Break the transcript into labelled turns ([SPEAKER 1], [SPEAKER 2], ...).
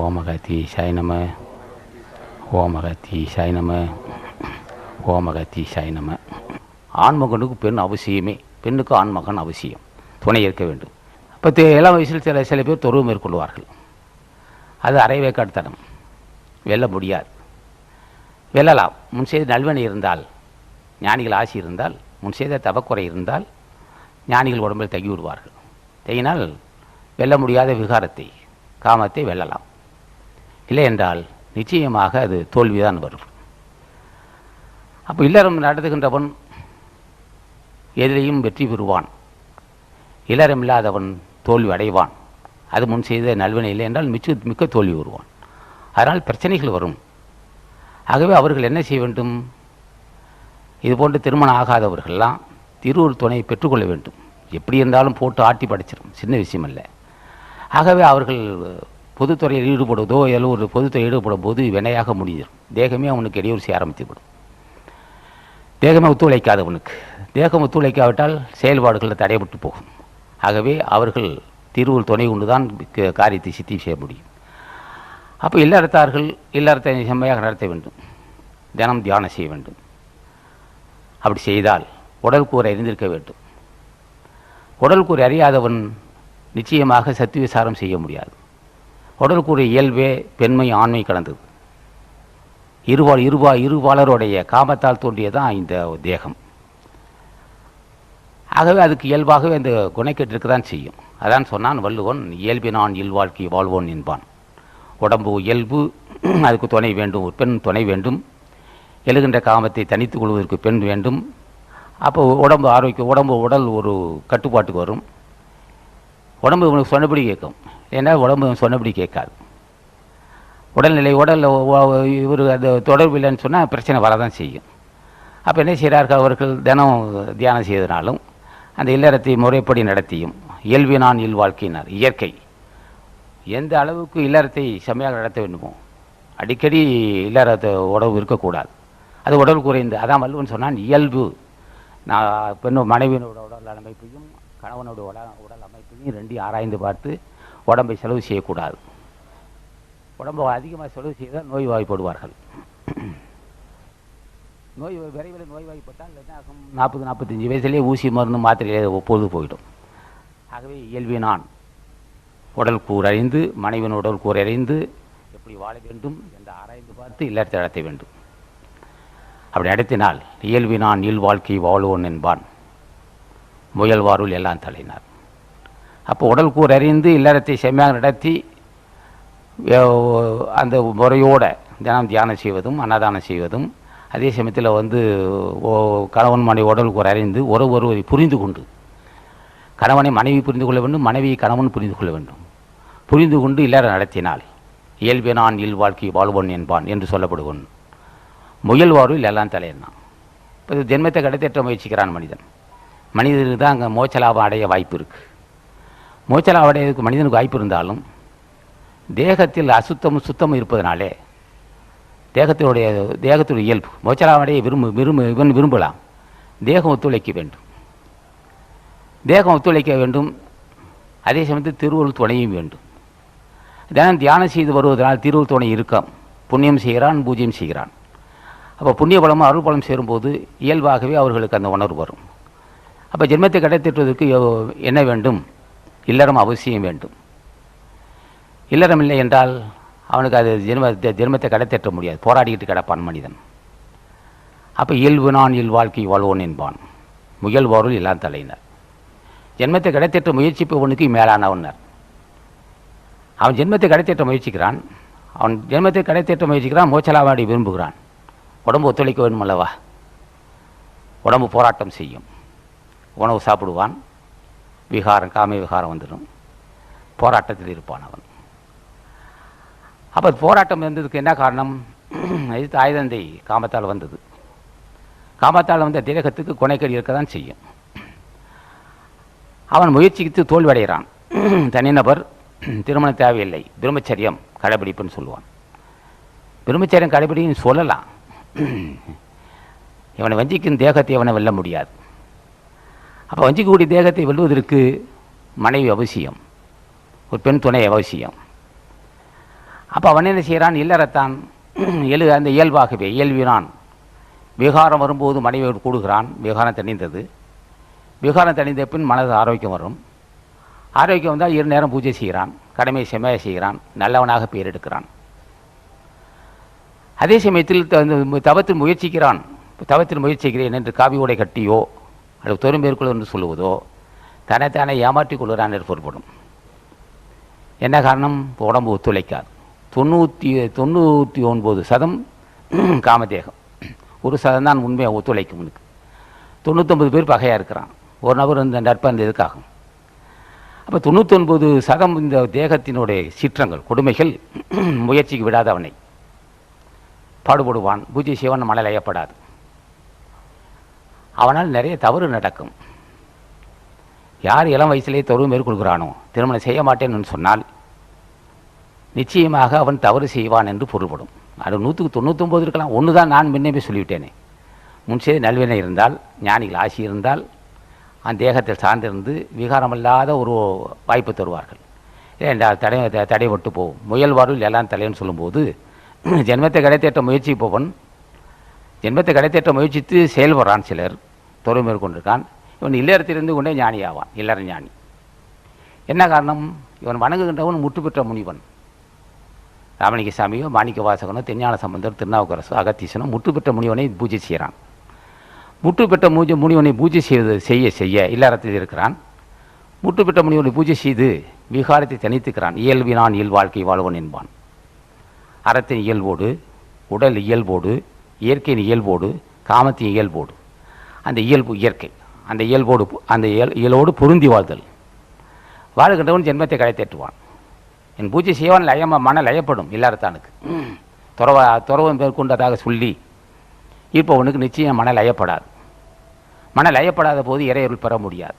[SPEAKER 1] ஓமகத்தீசாய் நம ஓமகத்தீசாய் நம ஓமகத்தீசாய் நம ஆண்மகனுக்கு பெண் அவசியமே. பெண்ணுக்கு ஆண்மகன் அவசியம். துணை இருக்க வேண்டும். அப்போ இளம் வயசில் சில சில பேர் துறவு மேற்கொள்வார்கள். அது அரைவேக்காட்டுத்தனம் வெல்ல முடியாது. வெல்லலாம். முன் செய்த நல்வனை இருந்தால் ஞானிகள் ஆசி இருந்தால் முன் செய்த தவக்குறை இருந்தால் ஞானிகள் உடம்பில் தங்கி விடுவார்கள் தங்கினால் வெல்ல முடியாத விகாரத்தை காமத்தை வெல்லலாம். இல்லை என்றால் நிச்சயமாக அது தோல்விதான் வரும். அப்போ இல்லறம் நடத்துகின்றவன் எதிலையும் வெற்றி பெறுவான். இல்லறம் இல்லாதவன் தோல்வி அடைவான். அது முன் செய்த நல்வினை இல்லை என்றால் மிச்ச மிக்க தோல்வி வருவான். அதனால் பிரச்சனைகள் வரும். ஆகவே அவர்கள் என்ன செய்ய வேண்டும்? இதுபோன்று திருமணம் ஆகாதவர்கள்லாம் திருவுருள் துணையை பெற்றுக்கொள்ள வேண்டும். எப்படி இருந்தாலும் போட்டு ஆட்டி படைச்சிடும் சின்ன விஷயம் இல்லை ஆகவே அவர்கள் பொதுத்துறையில் ஈடுபடுவதோ ஏதோ ஒரு பொதுத்துறையில் ஈடுபடும் போது வினையாக முடிஞ்சிடும் தேகமே அவனுக்கு இடையூறு செய்ய ஆரம்பித்துவிடும். தேகமே ஒத்துழைக்காதவனுக்கு தேகம் ஒத்துழைக்காவிட்டால் செயல்பாடுகளில் தடைபட்டு போகும். ஆகவே அவர்கள் திருவுள் துணை கொண்டு தான் காரியத்தை சித்தி செய்ய முடியும். அப்போ இல்லறத்தார்கள் இல்லறத்தை செம்மையாக நடத்த வேண்டும். தினம் தியானம் செய்ய வேண்டும். அப்படி செய்தால் உடல்கூரை அறிந்திருக்க வேண்டும். உடல் அறியாதவன் நிச்சயமாக சத்து விசாரம் செய்ய முடியாது. உடலுக்குரிய இயல்பே பெண்மை ஆண்மை கலந்தது. இருவாள் இருவா இருவாளருடைய காமத்தால் தோன்றியதான் இந்த தேகம். ஆகவே அதுக்கு இயல்பாகவே இந்த குணைக்கேட்டு இருக்க தான் செய்யும். அதான் சொன்னான் வள்ளுவன் இயல்பினான் இல்வாழ்க்கை வாழ்வோன் என்பான். உடம்பு இயல்பு அதுக்கு துணை வேண்டும் ஒரு பெண் துணை வேண்டும். எழுகின்ற காமத்தை தனித்துக் கொள்வதற்கு பெண் வேண்டும். அப்போ உடம்பு ஆரோக்கியம் உடம்பு உடல் ஒரு கட்டுப்பாட்டுக்கு வரும். உடம்பு இவனுக்கு சொன்னபடி கேட்கும். ஏன்னா உடம்பு சொன்னபடி கேட்காது. உடல்நிலை உடல் இவர் அந்த தொடர்பு இல்லைன்னு சொன்னால் பிரச்சனை வரதான் செய்யும். அப்போ என்ன செய்கிறார்கள் அவர்கள் தினம் தியானம் செய்தனாலும் அந்த இல்லறத்தை முறைப்படி நடத்தியும் இயல்பினான் இல்வாழ்க்கையினார். இயற்கை. எந்த அளவுக்கு இல்லறத்தை செம்மையாக நடத்த வேண்டுமோ அடிக்கடி இல்லறத்தை உடவு இருக்கக்கூடாது. அது உடல் குறைந்து அதான் வல்லுவன் சொன்னான் இயல்பு. நான் பெண்ணு மனைவியினோட உடல் அமைப்பையும் கணவனோட உடல் உடல் அமைப்பையும் ரெண்டையும் ஆராய்ந்து பார்த்து உடம்பை செலவு செய்யக்கூடாது. உடம்பை அதிகமாக செலவு செய்தால் நோய்வாய்ப்படுவார்கள். நோய் விரைவில் நோய்வாய்ப்பட்டால் என்ன ஆகும் நாற்பது நாற்பத்தஞ்சு வயசுலேயே ஊசி மருந்து மாத்திரையிலே பொழுது போயிடும். ஆகவே இயல்பினான் உடல் கூறறிந்து மனைவியின் உடல் கூறறிந்து எப்படி வாழ வேண்டும் என்று ஆராய்ந்து பார்த்து இல்லறத்தை நடத்த வேண்டும். அப்படி நடத்தினால் இயல்பினான் இல் வாழ்க்கை வாழ்வோன் என்பான். முயல்வாருள் எல்லாம் தலைனார். அப்போ உடல் கூறறிந்து இல்லறத்தை செம்மையாக நடத்தி அந்த முறையோடு தினம் தியானம் செய்வதும் அன்னதானம் செய்வதும் அதே சமயத்தில் வந்து ஓ- கணவன் மனைவி உடல் கூறு அறிந்து ஒரு ஒருவரை புரிந்து கொண்டு கணவனை மனைவி புரிந்து கொள்ள வேண்டும் மனைவியை கணவன் புரிந்து கொள்ள வேண்டும். புரிந்து கொண்டு இல்லறம் நடத்தினால் இயல்பினான் இல் வாழ்க்கை வாழ்வன் என்பான் என்று சொல்லப்படுவன். முயல்வாரில் எல்லாம் தலையினான் இப்போ ஜென்மத்தை கடத்தேற்ற முயற்சிக்கிறான் மனிதன். மனிதனுக்கு தான் அங்கே மோச்சலாபம் அடைய வாய்ப்பு இருக்குது மோச்சலாபம் அடைவதற்கு மனிதனுக்கு வாய்ப்பு இருந்தாலும் தேகத்தில் அசுத்தமும் சுத்தமும் இருப்பதனாலே தேகத்தினுடைய தேகத்துடைய இயல்பு மோச்சலாவடைய விரும்பு விரும்பு இவன் விரும்பலாம். தேகம் ஒத்துழைக்க வேண்டும். தேகம் ஒத்துழைக்க வேண்டும். அதே சமயத்தில் திருவருள் துணையும் வேண்டும். தினம் தியானம் செய்து வருவதனால் திருவருள் துணை இருக்காம். புண்ணியம் செய்கிறான் பூஜ்யம் செய்கிறான். அப்போ புண்ணிய பலமும் அருள் பலம் சேரும்போது இயல்பாகவே அவர்களுக்கு அந்த உணர்வு வரும். அப்போ ஜென்மத்தை கடைத்திட்டுவதற்கு என்ன வேண்டும்? இல்லறம் அவசியம் வேண்டும். இல்லறம் இல்லை என்றால் அவனுக்கு அது ஜென்ம ஜென்மத்தை கடைத்தேற்ற முடியாது. போராடிக்கிட்டு கிடப்பான் மனிதன். அப்போ இயல்பு நான் இல் வாழ்க்கை வாழ்வோன் என்பான். முயல்வோருள் இல்லாத தலையினர். ஜென்மத்தை கிடைத்தேற்ற முயற்சிப்பவனுக்கு மேலானவனர் அவன் ஜென்மத்தை கிடைத்தேற்ற முயற்சிக்கிறான். அவன் ஜென்மத்தை கடைத்தேற்ற முயற்சிக்கிறான் மோச்சலாவாடி விரும்புகிறான். உடம்பு ஒத்துழைக்க வேண்டும் அல்லவா உடம்பு போராட்டம் செய்யும். உணவு சாப்பிடுவான். விகாரம் காம விகாரம் வந்துடும். போராட்டத்தில் இருப்பான் அவன் அப்போ போராட்டம் இருந்ததுக்கு என்ன காரணம்? இது தாய் தந்தை காமத்தால் வந்தது. காமத்தால் வந்த தேகத்துக்கு கொனைக்கடி இருக்க தான் செய்யும். அவன் முயற்சிக்கு தோல்வியடைகிறான். தனிநபர் திருமணம் தேவையில்லை பிரம்மச்சரியம் கடைபிடிப்புன்னு சொல்லுவான். பிரம்மச்சரியம் கடைபிடின்னு சொல்லலாம். இவனை வஞ்சிக்கும் தேகத்தை இவனை வெல்ல முடியாது. அப்போ வஞ்சிக்கக்கூடிய தேகத்தை வெல்வதற்கு மனைவி அவசியம். ஒரு பெண் துணை அவசியம். அப்போ அவன் என்ன செய்கிறான் இல்லறத்தான் எழு அந்த இயல்பாகவே இயல்பினான். விகாரம் வரும்போது மனைவியோடு கூடுகிறான். விகாரம் தணிந்தது. விகாரம் தணிந்த பின் மனது ஆரோக்கியம் வரும். ஆரோக்கியம் வந்தால் இரு நேரம் பூஜை செய்கிறான். கடமை செம்மையாக செய்கிறான். நல்லவனாக பேர் எடுக்கிறான். அதே சமயத்தில் தவத்தில் முயற்சிக்கிறான். தவத்தில் முயற்சிக்கிறேன் என்று காவி உடை கட்டியோ அல்லது தொரும் மேற்கொள்ள என்று சொல்லுவதோ தன்னைத்தானே ஏமாற்றி கொள்கிறான் என்று பொருள்படும். என்ன காரணம்? உடம்பு ஒத்துழைக்காது. தொண்ணூற்றி தொண்ணூற்றி ஒன்பது சதம் காமதேகம். ஒரு சதம் தான் உண்மையாக ஒத்துழைக்கும் உனக்கு. தொண்ணூற்றொம்பது பேர் பகையாக இருக்கிறான். ஒரு நபர் இந்த நட்பாக இந்த இதுக்காகும். அப்போ தொண்ணூத்தொன்பது சதம் இந்த தேகத்தினுடைய சீற்றங்கள் கொடுமைகள் முயற்சிக்கு விடாத அவனை பாடுபடுவான். பூஜை செய்வான் மணல் அவனால் நிறைய தவறு நடக்கும். யார் இளம் வயசுலேயே தவறு மேற்கொள்கிறானோ திருமணம் செய்ய மாட்டேன்னு சொன்னால் நிச்சயமாக அவன் தவறு செய்வான் என்று பொருள்படும். அது நூற்றுக்கு தொண்ணூற்றொம்பது இருக்கலாம். ஒன்று தான் நான் முன்னே சொல்லிவிட்டேனே. முன் செய்த நல்வினை இருந்தால் ஞானிகள் ஆசி இருந்தால் அந்த தேகத்தில் சார்ந்திருந்து விகாரமில்லாத ஒரு வாய்ப்பு தருவார்கள். ஏனென்றால் தடை த- தடைபட்டு போகும். முயல் வாருள் எல்லாம் தலைன்னு சொல்லும்போது ஜென்மத்தை கடைத்தேற்ற முயற்சி போவன் ஜென்மத்தை கடைத்தேற்ற முயற்சித்து செயல்படுறான் சிலர். தொழில் மேற்கொண்டிருக்கான். இவன் இல்லறத்திலிருந்து கொண்டே ஞானி ஆவான் இல்லற ஞானி. என்ன காரணம்? இவன் வணங்குகின்றவன் முற்று பெற்ற முனிவன். ராமலிங்க சாமியோ மாணிக்க வாசகனோ தெஞ்ஞான சம்பந்தர் திருநாவுக்கரசோ அகத்தீசனோ முற்று பெற்ற முனிவனை பூஜை செய்கிறான். முற்று பெற்ற மூஜ முனிவனை பூஜை செய்வது செய்ய செய்ய இல்லறத்தில் இருக்கிறான். முற்று பெற்ற முனிவனை பூஜை செய்து விகாரத்தை தனித்துக்கிறான் இயல்பினான் இயல் வாழ்க்கை வாழ்வன் என்பான். அறத்தின் இயல்போடு உடல் இயல்போடு இயற்கையின் இயல்போடு காமத்தின் இயல்போடு அந்த இயல்பு இயற்கை அந்த இயல்போடு அந்த இயல் இயலோடு பொருந்தி வாழ்தல். வாழ்கின்றவன் ஜென்மத்தை கடைத்தேற்றுவான் என் பூஜை செய்வான் லயமாக மன லயப்படும் இல்லாதத்தானுக்கு துறவ துறவம் மேற்கொண்டதாக சொல்லி இருப்பவனுக்கு நிச்சயம் மன லயப்படாது. மன லயப்படாத போது இறையருள் பெற முடியாது.